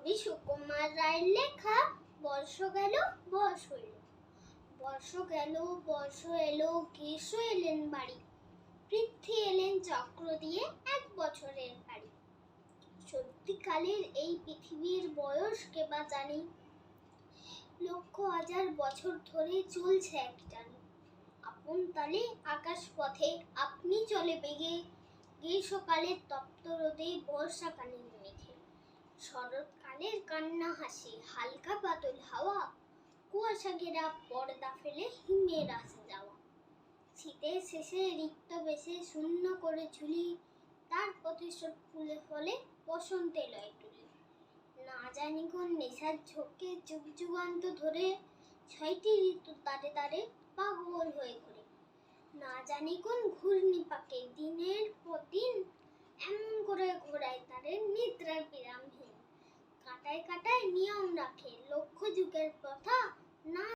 কবি সুকুমার রায়ের লেখা বর্ষ গেল, বর্ষ এলো। বর্ষ গেল, বর্ষ এলো গ্রীষ্ম এলেন বাড়ি। পৃথ্বী এলেন চক্র দিয়ে এক বছরের বাড়ি। সত্যিকালের এই পৃথিবীর বয়স কে বা জানি? লক্ষ হাজার বছর ধরে চলছে এক টানে আপন তালে আকাশ পথে আপনি চলে বেগে। গ্রীষ্মকালের তপ্ত রোদে বর্ষাকালীন মেঘে। শরৎকালের কান্না হাসি, হালকা বাদল হাওয়া কুয়াশা ঘেরা পর্দা ফেলে হিমের আসা যাওয়া। শীতের শেষে রিক্ত বেশে শূন্য করে ঝুলি, তার প্রতিশোধ ফুলে ফলে বসন্তে লয় তুলি না জানি কোন নেশার ঝোঁকে যুগ যুগান্ত ধরে ছয়টি ঋতু তারে তারে পাগল হয়ে ঘুরে। না জানি কোন ঘূর্ণি পাকে দিনের পর দিন এমন করে ঘোরায় তারে নিদ্রার বিরামহীন কাটায় কাটায় নিয়ম রাখে। লক্ষ্য যুগের কথা না